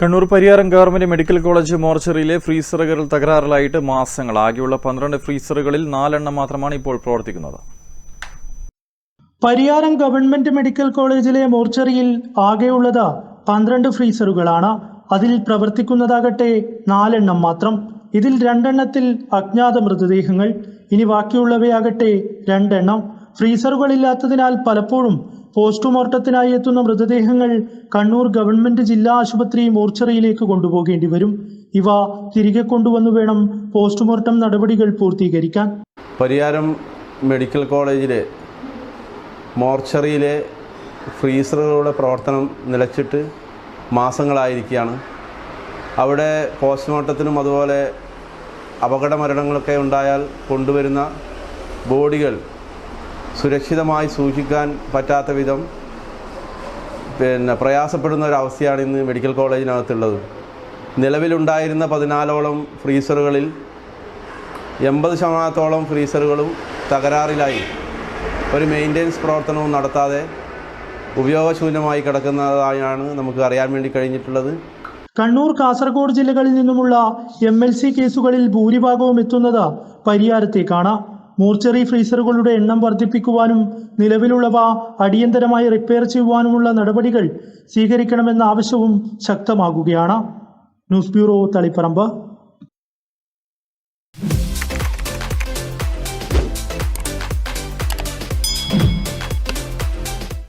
Kannur Pariyaram government medical college മോർച്ചറിയിലെ ഫ്രീസറുകൾ തകരാറിലായിട്ട് മാസങ്ങൾ. ആകെയുള്ള പന്ത്രണ്ട് ഫ്രീസറുകളിൽ നാലെണ്ണം മാത്രമാണ് ഇപ്പോൾ പ്രവർത്തിക്കുന്നത്. പരിയാരം ഗവൺമെന്റ് മെഡിക്കൽ കോളേജിലെ മോർച്ചറിയിൽ ആകെയുള്ളത് പന്ത്രണ്ട് ഫ്രീസറുകളാണ്. അതിൽ പ്രവർത്തിക്കുന്നതാകട്ടെ നാലെണ്ണം മാത്രം. ഇതിൽ രണ്ടെണ്ണത്തിൽ അജ്ഞാത മൃതദേഹങ്ങൾ. ഇനി ബാക്കിയുള്ളവയാകട്ടെ രണ്ടെണ്ണം. ഫ്രീസറുകളില്ലാത്തതിനാൽ പലപ്പോഴും പോസ്റ്റ്മോർട്ടത്തിനായി എത്തുന്ന മൃതദേഹങ്ങൾ കണ്ണൂർ ഗവൺമെന്റ് ജില്ലാ ആശുപത്രി മോർച്ചറിയിലേക്ക് കൊണ്ടുപോകേണ്ടി വരും. ഇവ തിരികെ കൊണ്ടുവന്നു വേണം പോസ്റ്റ്മോർട്ടം നടപടികൾ പൂർത്തീകരിക്കാൻ. പരിയാരം മെഡിക്കൽ കോളേജിലെ മോർച്ചറിയിലെ ഫ്രീസറുകളുടെ പ്രവർത്തനം നിലച്ചിട്ട് മാസങ്ങളായിരിക്കുകയാണ്. അവിടെ പോസ്റ്റ്മോർട്ടത്തിനും അതുപോലെ അപകട മരണങ്ങളൊക്കെ ഉണ്ടായാൽ കൊണ്ടുവരുന്ന ബോഡികൾ സുരക്ഷിതമായി സൂക്ഷിക്കാൻ പറ്റാത്ത വിധം പിന്നെ പ്രയാസപ്പെടുന്ന ഒരവസ്ഥയാണ് ഇന്ന് മെഡിക്കൽ കോളേജിനകത്തുള്ളത്. നിലവിലുണ്ടായിരുന്ന പതിനാലോളം ഫ്രീസറുകളിൽ എൺപത് ശതമാനത്തോളം ഫ്രീസറുകളും തകരാറിലായി. ഒരു മെയിന്റെനൻസ് പ്രവർത്തനവും നടത്താതെ ഉപയോഗശൂന്യമായി കിടക്കുന്നതായാണ് നമുക്ക് അറിയാൻ വേണ്ടി കഴിഞ്ഞിട്ടുള്ളത്. കണ്ണൂർ കാസർഗോഡ് ജില്ലകളിൽ നിന്നുമുള്ള എം കേസുകളിൽ ഭൂരിഭാഗവും എത്തുന്നത് പരിയാരത്തേക്കാണ്. മോർച്ചറി ഫ്രീസറുകളുടെ എണ്ണം വർദ്ധിപ്പിക്കുവാനും നിലവിലുള്ളവ അടിയന്തരമായി റിപ്പയർ ചെയ്യുവാനുമുള്ള നടപടികൾ സ്വീകരിക്കണമെന്ന ആവശ്യവും ശക്തമാകുകയാണ്. News bureau Taliparamba.